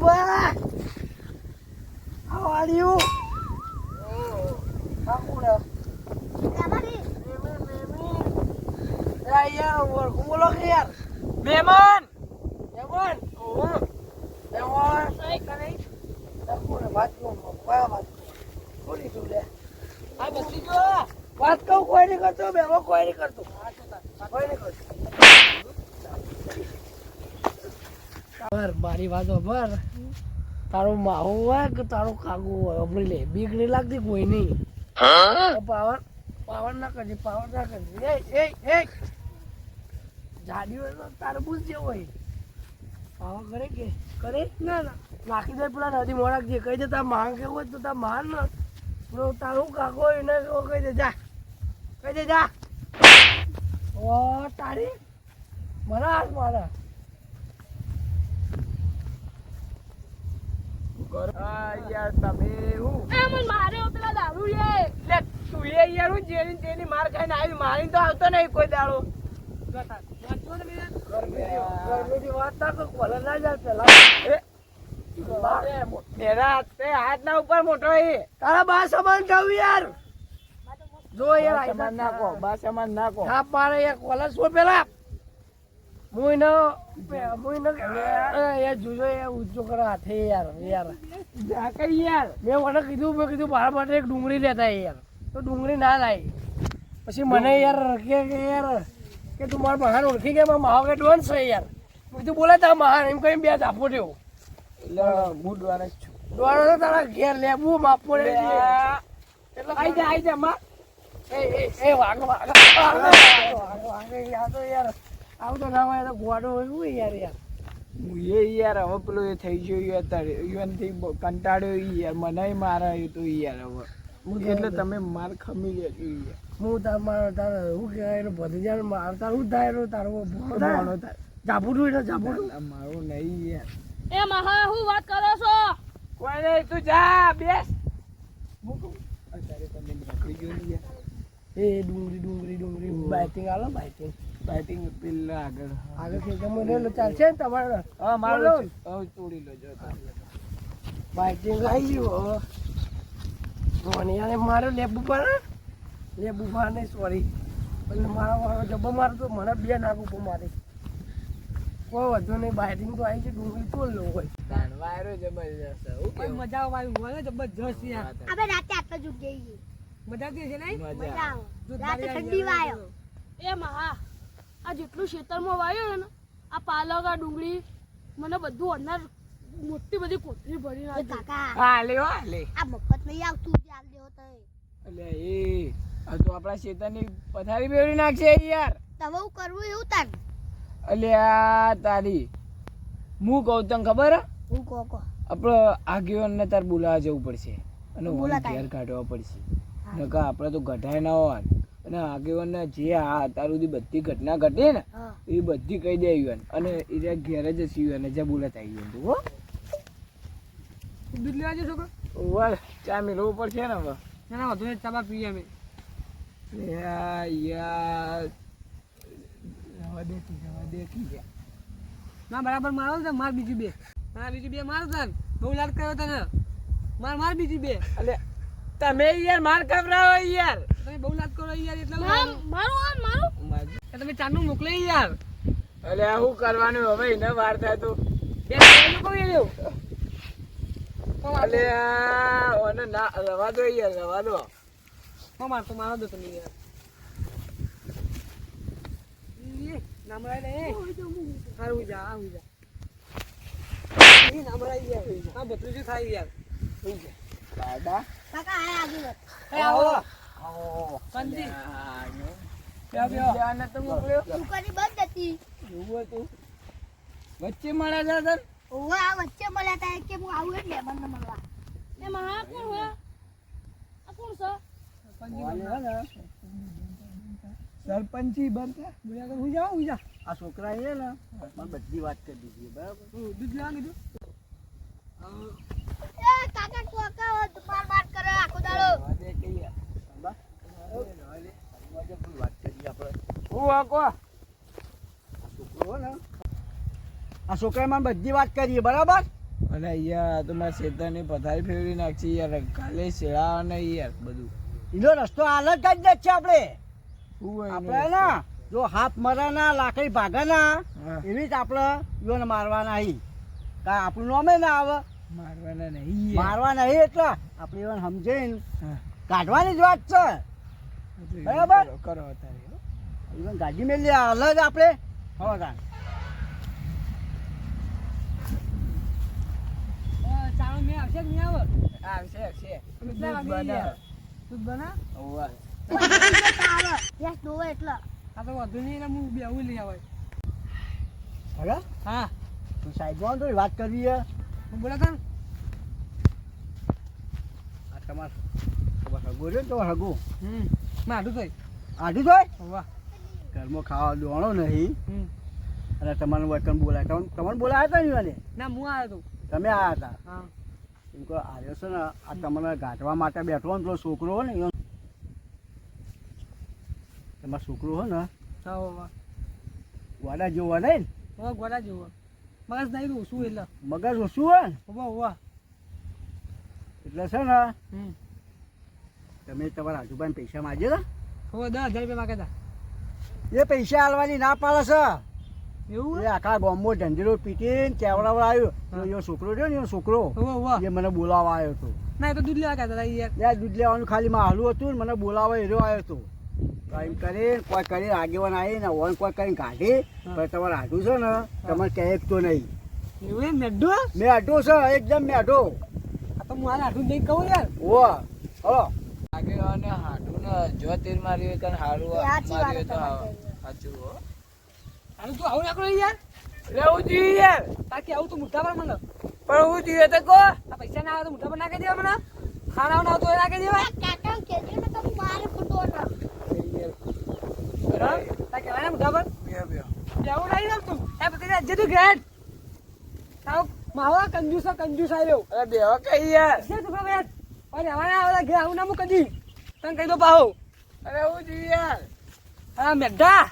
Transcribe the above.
back. How are you? Memon! Memon! Oh! Memon! Sai, cadê? Tá cura, bate no meu pai, bate. Por isso, né? Ai, mas que dó! Bate com o coelho e cantou, meu irmão, coelho e cantou. Coelho e cantou. ભર મારી વાત ભર તારો માહો હોય કે તારો કાગો હોય અમરી લે. બીક નહીં લાગતી કોઈ નહીં. પાવર પાવર ના કરજે પાવર ના કરજે. એ એ એ. જાડી હોય તો તારબૂચ જેવો હોય. પાવર કરે કે? કરે? ના ના. નાખી દે પેલા નદી મોડાક જે કહી દે તાર માંગ કેવું હોય તો તાર માર ન. પેલો તારું કાકો એને કેવો કહી દે જા. કહી દે જા. ઓ તારી. મારા હાથ મારા. આ યાર તમે હું? એ મને માર્યો પેલા દારૂ લે. લે તું એ યાર હું જેની તેની માર ખાઈને આવી. મારીને તો આવતો નહીં કોઈ દાડો. ગરમીની વાત ના કર ના પેલા. એ, મેરા હાથે હાથના ઉપર મોટો એ. તારા બા સમાન થયું યાર. જો યાર નાખો બાસ સામાન નાખો. યાર કોલર શું પેલા? હું એનો એ જોજો એ ઊંચો કરો હાથે યાર યાર. જા યાર. મેં મને કીધું મેં કીધું મારા માટે એક ડુંગળી લેતા યાર. તો ડુંગળી ના લાવી પછી મને યાર કે કે યાર કે તું મારા મહાન ઓળખી ગયા મારા મહાવ કે ડોન છે યાર. મેં કીધું બોલે તા મહાન એમ કઈ બે આપો થયો. એટલે હું દ્વારા જ છું. દ્વારા તો તારા ઘેર લેવું માપો લે. એટલે આઈ જા આઈ જા માં. એ એ એ વાગો વાગો વાગો વાગો વાગો યાર તો યાર. આવું તો ના તો ગોડો એવું યાર યાર. હું એ યાર હવે પેલો એ થઈ ગયો યાર તારે થી કંટાળ્યો યાર મને મારા તો યાર હવે. હું એટલે તમે માર ખમી લેજો યાર. હું તાર મારો તાર હું કહેવાય એનો ભત્રીજાનો માર તાર હું થાય એનો તારો ભણો થાય. જાબુડું એટલે જાબુડું. મારો નહીં યાર. એ મહા હું વાત કરો છો? કોઈ નહીં તું જા બેસ. અત્યારે તમે નીકળી ગયો યાર. એ ડુંગળી ડુંગળી ડુંગળી બાઇટિંગ આલો બાઇટિંગ બેટિંગ પેલા આગળ. આગળ ખેતરમાં લેલો ચાલશે ને તમારે? હા મારો હવે તોડી લો જો બેટિંગ આવી ગયું ધોનિયાને મારો લેબુ પર લેબુ પર નહીં સોરી. એટલે મારો વાળો જબ્બો મારો તો મને બે નાક ઉપર મારે. કોઈ વધુ નહીં બાઇટિંગ તો આવી છે ડુંગળી તોડ લો હોય. વાયરો જબરજસ્ત? મજા આવવાની હોય ને જબરજસ્ત યાર. આપણે રાતે આટલો જ જઈએ મજા કે છે નહીં? મજા આવે. આવે. રાતે ઠંડી વાયો એ મહા આ જેટલું ખેતરમાં વાયો ને આ પાલક આ ડુંગળી મને બધું અનાર મોટી બધી કોથળી ભરી નાખી. કાકા. હા લે હો, લે. આ મફત નહીં આવતું જે આલ દેવો તો એટલે એ. આ તો આપણા શેતાની પથારી બેવડી નાખશે યાર. તમે હું કરવું એવું તાર. અલ્યા તારી. હું કહું તને ખબર હું? કહો કહો. આપણે આગેવાનને તાર બોલાવા જવું પડશે. અને બોલા ઘેર કાઢવા પડશે. નકા આપણે તો ગઢાય ના હોય અને આગેવાનના જે આ અત્યાર સુધી બધી ઘટના ઘટી ને એ બધી કહી દે યુવાન અને એ ઘેર જ હશે યુવાન જ્યાં બોલાતા યુવાન તું હો. દૂધ લેવા જશો કે વાહ ચા મેળવવો પડશે ને હવે? ના ના વધુ ચા બા પીએ અમે. યાર દેખી જવા દેખી દે ના બરાબર મારો ને માર બીજી બે. ના બીજી બે માર તને બહુ લાડ કર્યો તને. માર માર બીજી બે. અલે તમે યાર માર ખવડાવો યાર. તમે બહુ લાડ કરો યાર એટલે મારું આ મારું. તમે ચાંદુ મોકલે યાર. અલે આ કરવાનું? હવે એને વાર થાય તો. બે બેનું કહું અલે ઓને ના રવા દો યાર રવા દો. હો તો મારો દો તમે યાર. ઈ, નામ હારું જા આ જા. ઈ યાર આ બતરું થાય યાર. દાદા કાકા આ આગળ. વધ. એ આવો. આવો. કંદી વચ્ચે મળ્યા હતા સર ઓવે આ વચ્ચે મળ્યા હતા કે હું આવું એટલે મને મળવા. એ મહા કોણ હોય આ કોણ છે? સરપંચી બંધ બુયા તો હું જાઉં હું જા આ છોકરા એ ને મને બધી વાત કરી દીધી બરાબર? હું દૂધ લેવા દઉં એ કાકા કોકા માર માર કરે આખો દાડો. આ છોકરો હો ને આ છોકરાએ મને બધી વાત કરીએ બરાબર? અને અહીંયા તો મારા શેતાની પથારી ફેરવી નાખી યાર કાલે શેળા ને યાર બધું. એનો રસ્તો અલગ જ જ છે આપણે. એનો આપણે ને જો હાથ મરાના લાકડી ભાગાના હા. એવી જ આપણે ઈવોને મારવાના અહીં કાંઈ આપણું નામે ના આવે. મારવાના નહીં મારવાના નહીં એટલે આપણે ઈવોને સમજીને કાઢવાની જ વાત છે. બરાબર? કરો, કરો અત્યારે હો. ગાડી મેલી અલગ આપણે. હવે તાણ ચાલો મેં આવશે કે નહીં આવે? આવશે આવશે. બને. બના. આવે યસ દોવે એટલે. આ તો વધુ નહીં હું બેહું લઈ આવે હવે હા. તું સાઈડમાં તો વાત કરવી છે. હું બોલા તા આ તમારે ને તમારે હગો? હમ. થઈ આઢું જોઈ. વાહ. ઘરમાં ખાવા દોણો નહીં. અને તમારે વતન બોલાય. તમને તમને બોલાયા હતા ને મને? ના હું આવ્યો તો. તમે આવ્યા હતા? હા. એમ કહો આવ્યો છે ને આ તમારે ગાંઠવા માટે બેઠો ને પેલો છોકરો હોય ને તમારો છોકરો હોય ને હા વાડા જેવો નહીં? ને ગોડા જેવો. મગજ નહીં ઓછું એટલે. મગજ ઓછું હોય ને? વાહ વાહ. એટલે છે ને તમે તમારા આજુબાજુ પૈસા માગ્યા હો દસ હજાર રૂપિયા માગે તા હતા એ પૈસા હાલવાની ના પાડે છે. એવું એ આખા ગામમાં ઢંઢેરો પીટીને કેવડાવવા આવ્યો. એનો છોકરો રહ્યો ને એનો છોકરો. એ મને બોલાવવા આવ્યો હતો ના એ તો દૂધ લેવા ગયા હતા યાર. દૂધ લેવાનું ખાલી માહલું હતું ને મને બોલાવવા એરો આવ્યો હતો એમ કરીને કોઈ કરીને આગેવાન આવીને ઓન કોઈ કરીને કાઢી. પણ તમારે આઢું છે ને તમારે ક્યાંય તો નહીં. એવું એમ મેઢો? છે એકદમ મેઢો. આ તો હું આને આઢું નહીં કહું યાર. ઓ હલો આગેવાને હાડું ને જો તીર માર્યું હોય કાન હારું એ સાચી માર્યું તો સાચું હો. હાલ તું આવું નાખો યાર. રહેવું જોઈએ યાર. બાકી આવું તું મુઠ્ઠા પર મને. પણ હું જોઈએ તો કો. આ પૈસા ના આવે તો મુઠ્ઠા પર નાખી દેવા મને. ખાના ના આવતો નાખી દેવા. કાકા કેજો ને તો મારે ફૂટો ના મોટા પર? બે બે. જવું નહીં રમતું એ પછી આજે તું ગ્રેટ તારો માવો કંજુસ કંજૂસ આવ્યો અરે બેહો કઈ યાર. છે તું ખબર આવે ઘેર આવું ના કદી તને કહી દો પાહો. અરે હું જીવી યાર. હા મેઢા